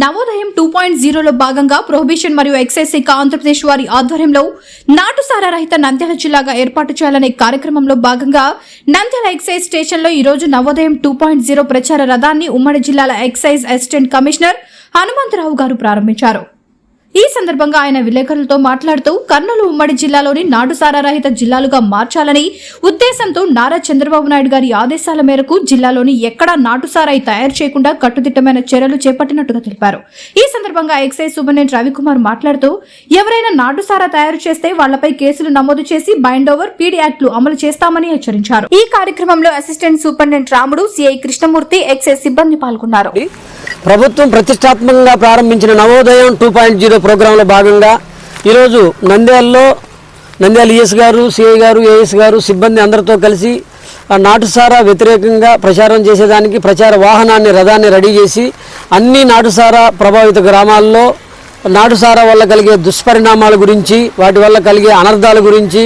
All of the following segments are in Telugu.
నవోదయం టూ పాయింట్ జీరోలో భాగంగా ప్రొహిబిషన్ మరియు ఎక్సైజ్ శాఖ ఆంధ్రప్రదేశ్ వారి ఆధ్వర్యంలో నాటుసారా రహిత నంద్యాల జిల్లాగా ఏర్పాటు చేయాలనే కార్యక్రమంలో భాగంగా నంద్యాల ఎక్సైజ్ స్టేషన్లో ఈరోజు నవోదయం టూ పాయింట్ జీరో ప్రచార రథాన్ని ఉమ్మడి జిల్లాల ఎక్సైజ్ అసిస్టెంట్ కమిషనర్ హనుమంతరావు గారు ప్రారంభించారు. ఈ సందర్భంగా ఆయన విలేకరులతో మాట్లాడుతూ కర్నూలు ఉమ్మడి జిల్లాలోని నాటుసారా రహిత జిల్లాలుగా మార్చాలని ఉద్దేశంతో నారా చంద్రబాబు నాయుడు గారి ఆదేశాల మేరకు జిల్లాలోని ఎక్కడా నాటుసారాయి తయారు చేయకుండా కట్టుదిట్టమైన చర్యలు చేపట్టినట్టుగా తెలిపారు. ఈ సందర్భంగా ఎక్సైజ్ సూపరింటెండెంట్ రవికుమార్ మాట్లాడుతూ ఎవరైనా నాటుసారా తయారు చేస్తే వాళ్ళపై కేసులు నమోదు చేసి బైండ్ ఓవర్ పీడీ యాక్ట్లు అమలు చేస్తామని హెచ్చరించారు. ఈ కార్యక్రమంలో assistant superintendent Ramudu CI Krishnamurthy excise సిబ్బంది పాల్గొన్నారు. ప్రభుత్వం ప్రతిష్టాత్మకంగా ప్రారంభించిన నవోదయం టూ పాయింట్ జీరో ప్రోగ్రాంలో భాగంగా ఈరోజు నంద్యాలలో నంద్యాల ఈఎస్ గారు సిఐ గారు ఏఎస్ గారు సిబ్బంది అందరితో కలిసి నాటుసారా వ్యతిరేకంగా ప్రచారం చేసేదానికి ప్రచార వాహనాన్ని రథాన్ని రెడీ చేసి అన్ని నాటుసారా ప్రభావిత గ్రామాల్లో నాటుసారా వల్ల కలిగే దుష్పరిణామాల గురించి వాటి వల్ల కలిగే అనర్థాల గురించి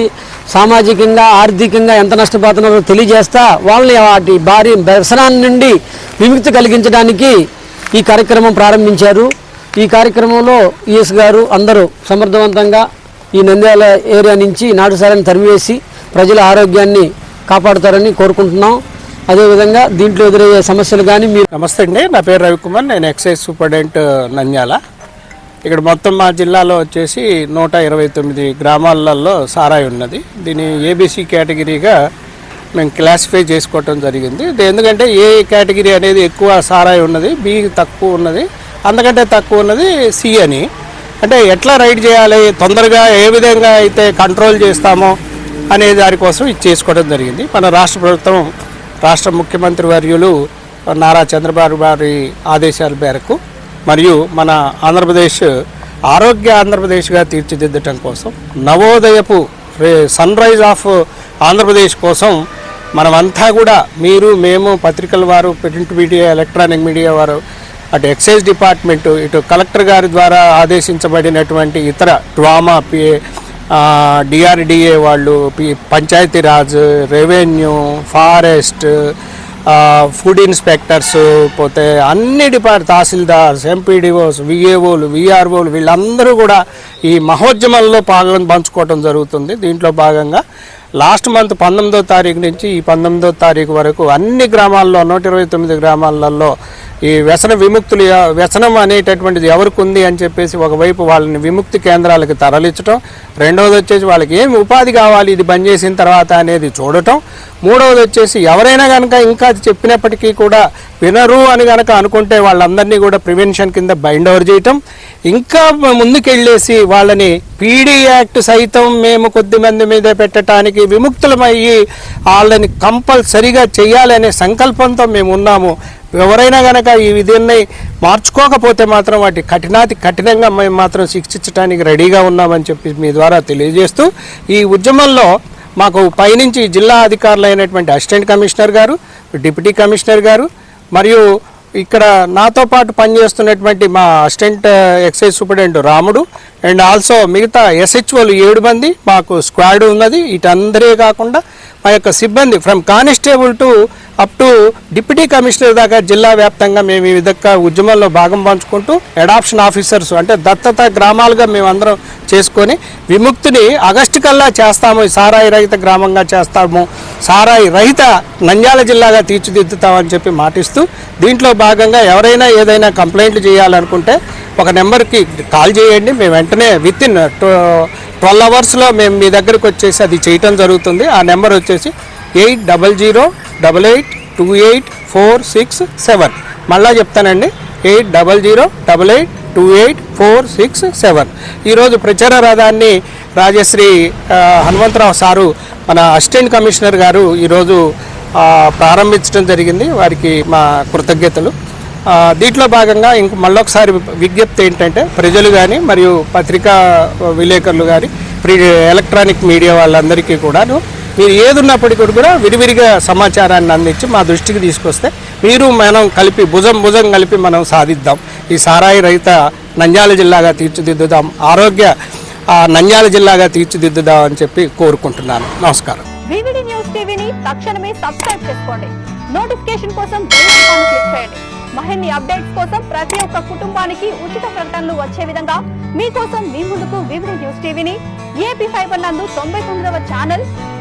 సామాజికంగా ఆర్థికంగా ఎంత నష్టపోతున్నారో తెలియజేస్తా వాళ్ళని వాటి భారీ వ్యసనాన్ని నుండి విముక్తి కలిగించడానికి ఈ కార్యక్రమం ప్రారంభించారు. ఈ కార్యక్రమంలో ఈఎస్ గారు అందరూ సమర్థవంతంగా ఈ నంద్యాల ఏరియా నుంచి నాటుసారాన్ని తరిమివేసి ప్రజల ఆరోగ్యాన్ని కాపాడుతారని కోరుకుంటున్నాం. అదేవిధంగా దీంట్లో ఎదురయ్యే సమస్యలు కానీ మీరు నమస్తే అండి. నా పేరు రవికుమార్. నేను ఎక్సైజ్ సూపరింటెండెంట్ నంద్యాల. ఇక్కడ మొత్తం మా జిల్లాలో వచ్చేసి నూట ఇరవై తొమ్మిది గ్రామాలలో సారాయి ఉన్నది. దీని ఏబీసీ కేటగిరీగా మేము క్లాసిఫై చేసుకోవటం జరిగింది. ఎందుకంటే ఏ కేటగిరీ అనేది ఎక్కువ సారాయి ఉన్నది బి తక్కువ ఉన్నది అందుకంటే తక్కువ ఉన్నది సి అని. అంటే ఎట్లా రైడ్ చేయాలి తొందరగా ఏ విధంగా అయితే కంట్రోల్ చేస్తామో అనే దానికోసం ఇది చేసుకోవడం జరిగింది. మన రాష్ట్ర ప్రభుత్వం రాష్ట్ర ముఖ్యమంత్రి వర్యులు నారా చంద్రబాబు గారి ఆదేశాల మేరకు మరియు మన ఆంధ్రప్రదేశ్ ఆరోగ్య ఆంధ్రప్రదేశ్గా తీర్చిదిద్దటం కోసం నవోదయపు సన్ రైజ్ ఆఫ్ ఆంధ్రప్రదేశ్ కోసం మనమంతా కూడా మీరు మేము పత్రికల వారు ప్రింట్ మీడియా ఎలక్ట్రానిక్ మీడియా వారు అటు ఎక్సైజ్ డిపార్ట్మెంట్ ఇటు కలెక్టర్ గారి ద్వారా ఆదేశించబడినటువంటి ఇతర డ్వామా పిఏ డిఆర్డిఏ వాళ్ళు P- Panchayati Raj revenue forest food inspectors పోతే అన్ని డిపార్ట్ తహసీల్దార్స్ ఎంపీడీఓస్ విఏఓలు విఆర్ఓలు వీళ్ళందరూ కూడా ఈ మహోద్యమంలో పాల్గొని పంచుకోవడం జరుగుతుంది. దీంట్లో భాగంగా లాస్ట్ మంత్ పంతొమ్మిదో తారీఖు నుంచి ఈ పంతొమ్మిదో తారీఖు వరకు అన్ని గ్రామాల్లో నూట ఇరవై తొమ్మిది గ్రామాలలో ఈ వ్యసన విముక్తులు వ్యసనం అనేటటువంటిది ఎవరికి ఉంది అని చెప్పేసి ఒకవైపు వాళ్ళని విముక్తి కేంద్రాలకు తరలించడం రెండవది వచ్చేసి వాళ్ళకి ఏమి ఉపాధి కావాలి ఇది బంద్ చేసిన తర్వాత అనేది చూడటం మూడవది వచ్చేసి ఎవరైనా కనుక ఇంకా అది చెప్పినప్పటికీ కూడా వినరు అని కనుక అనుకుంటే వాళ్ళందరినీ కూడా ప్రివెన్షన్ కింద బైండ్ ఓవర్ చేయటం. ఇంకా ముందుకెళ్ళేసి వాళ్ళని పీడీ యాక్ట్ సైతం మేము కొద్ది మంది మీద పెట్టడానికి విముక్తులమయ్యి వాళ్ళని కంపల్సరిగా చేయాలనే సంకల్పంతో మేము ఉన్నాము. ఎవరైనా గనక ఈ విధుల్ని మార్చుకోకపోతే మాత్రం వాటి కఠినాతి కఠినంగా మేము మాత్రం శిక్షించడానికి రెడీగా ఉన్నామని చెప్పి మీ ద్వారా తెలియజేస్తూ ఈ ఉద్యమంలో మాకు పైనుంచి జిల్లా అధికారులు అయినటువంటి అసిస్టెంట్ కమిషనర్ గారు డిప్యూటీ కమిషనర్ గారు మరియు ఇక్కడ నాతో పాటు పనిచేస్తున్నటువంటి మా assistant excise superintendent Ramudu and also మిగతా ఎస్హెచ్ఓలు ఏడు మంది మాకు స్క్వాడ్ ఉన్నది. ఇటందరే కాకుండా మా యొక్క సిబ్బంది from constable to up to deputy commissioner దాకా జిల్లా వ్యాప్తంగా మేము ఈ విధంగా ఉద్యమంలో భాగం పంచుకుంటూ అడాప్షన్ ఆఫీసర్స్ అంటే దత్తత గ్రామాలుగా మేమందరం చేసుకొని విముక్తిని ఆగస్టు కల్లా చేస్తాము సారాయి రహిత గ్రామంగా చేస్తాము సారాయి రహిత నంద్యాల జిల్లాగా తీర్చిదిద్దుతామని చెప్పి మాటిస్తూ దీంట్లో భాగంగా ఎవరైనా ఏదైనా కంప్లైంట్లు చేయాలనుకుంటే ఒక నెంబర్కి కాల్ చేయండి. మేము వెంటనే విత్ ఇన్ ట్వెల్వ్ అవర్స్లో మేము మీ దగ్గరికి వచ్చేసి అది చేయటం జరుగుతుంది. ఆ నెంబర్ వచ్చేసి eight double zero double eight two eight four six seven. మళ్ళా చెప్తానండి. Eight double zero double eight two eight four six seven. ఈరోజు ప్రచార రథాన్ని రాజశ్రీ హనుమంతరావు సారు మన అసిస్టెంట్ కమిషనర్ గారు ఈరోజు ప్రారంభించడం జరిగింది. వారికి మా కృతజ్ఞతలు. దీంట్లో భాగంగా ఇంక మళ్ళొకసారి విజ్ఞప్తి ఏంటంటే ప్రజలు కానీ మరియు పత్రికా విలేకరులు కానీ ప్రీ ఎలక్ట్రానిక్ మీడియా వాళ్ళందరికీ కూడాను మీరు ఏదున్నప్పటికీ కూడా విడివిడిగా సమాచారాన్ని అందించి మా దృష్టికి తీసుకొస్తే మీరు మనం కలిపి భుజం భుజం కలిపి మనం సాధిద్దాం. ఈ సారాయి రహిత నంద్యాల జిల్లాగా తీర్చిదిద్దుదాం. ఆరోగ్య నంద్యాల జిల్లాగా తీర్చిదిద్దుదాం అని చెప్పి కోరుకుంటున్నాను. నమస్కారం. వివిడి న్యూస్ టీవీని తక్షణమే సబ్స్క్రైబ్ చేసుకోండి. నోటిఫికేషన్ కోసం బెల్ ఐకాన్ క్లిక్ చేయండి. మరిన్ని అప్డేట్స్ కోసం ప్రతి ఒక్క కుటుంబానికి ఉచిత ప్రకటనలు వచ్చే విధంగా మీకోసం మీ ముందుకు వివిధ న్యూస్ టీవీని ఏపీ ఫైబర్ నందు తొంభై తొమ్మిదవ ఛానల్